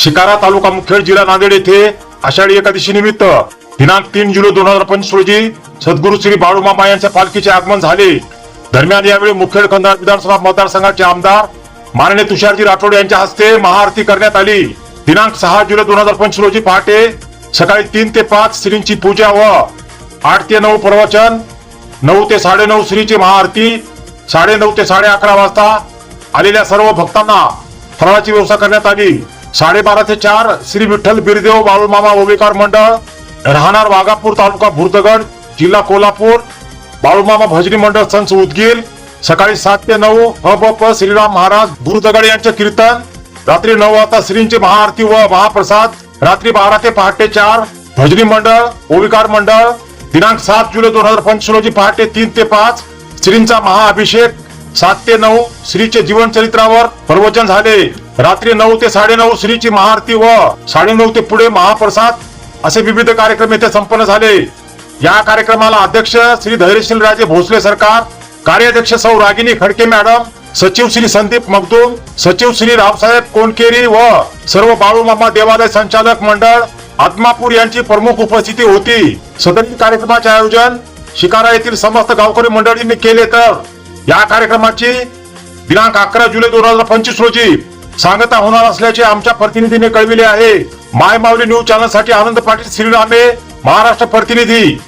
शिकारा तालुका मुखेड जिल्हा नांदेड येथे आषाढी एकादशी निमित्त दिनांक तीन जुलै दोन हजार पंचवीस रोजी सद्गुरु श्री बाळूमामा यांच्या पालखीचे आगमन झाले. दरम्यान यावेळी मुखेड कंधार विधानसभा मतदारसंघाचे आमदार माननीय तुषारजी राठोड यांच्या हस्ते महाआरती करण्यात आली. दिनांक सहा जुलै दोन हजार पंचवीस रोजी पहाटे सकाळी तीन ते पाच श्रींची पूजा व आठ ते नऊ प्रवचन नऊ ते साडेनऊ श्रीची महाआरती साडे नऊ ते साडे अकरा वाजता आलेल्या सर्व भक्तांना फराळाची व्यवस्था करण्यात आली. साडेबारा ते चार श्री विठ्ठल बिरदेव बाळूमामा ओबेकार मंडळ राहणार वाघापूर तालुका भुर्दगड जिल्हा कोल्हापूर बाळूमामा भजनी मंडळ संच उदगीर सकाळी सात ते नऊ हब श्रीराम महाराज भुर्दगड यांचे कीर्तन रात्री नऊ वाजता श्रींची महाआरती व महाप्रसाद रात्री बारा ते पहाटे चार भजनी मंडळ ओविकार मंडळ दिनांक सात जुलै दोन हजार पंचवीस रोजी पहाटे तीन ते पाच श्रींचा महाअभिषेक सात ते नऊ श्रीचे जीवन चरित्रावर प्रवचन झाले. रात्री नऊ ते साडेनऊ श्रीची महाआरती व साडेनऊ ते पुढे महाप्रसाद असे विविध कार्यक्रम येथे संपन्न झाले. या कार्यक्रमाला अध्यक्ष श्री धैर्यशील राजे भोसले सरकार कार्याध्यक्ष सौ रागिनी खडके मॅडम सचिव श्री संदीप मगदूम सचिव श्री रावसाहेब कोणकेरी व सर्व बाळूमामा देवालय संचालक मंडळ आत्मापूर यांची प्रमुख उपस्थिती होती. सदरी कार्यक्रमाचे आयोजन शिकारा येथील समस्त गावकरी मंडळींनी केले तर या कार्यक्रमाची दिनांक अकरा जुलै दोन हजार पंचवीस रोजी सांगता होणार असल्याचे आमच्या प्रतिनिधीने कळविले आहे. माय माऊली न्यूज चॅनलसाठी आनंद पाटील श्रीरामे महाराष्ट्र प्रतिनिधी.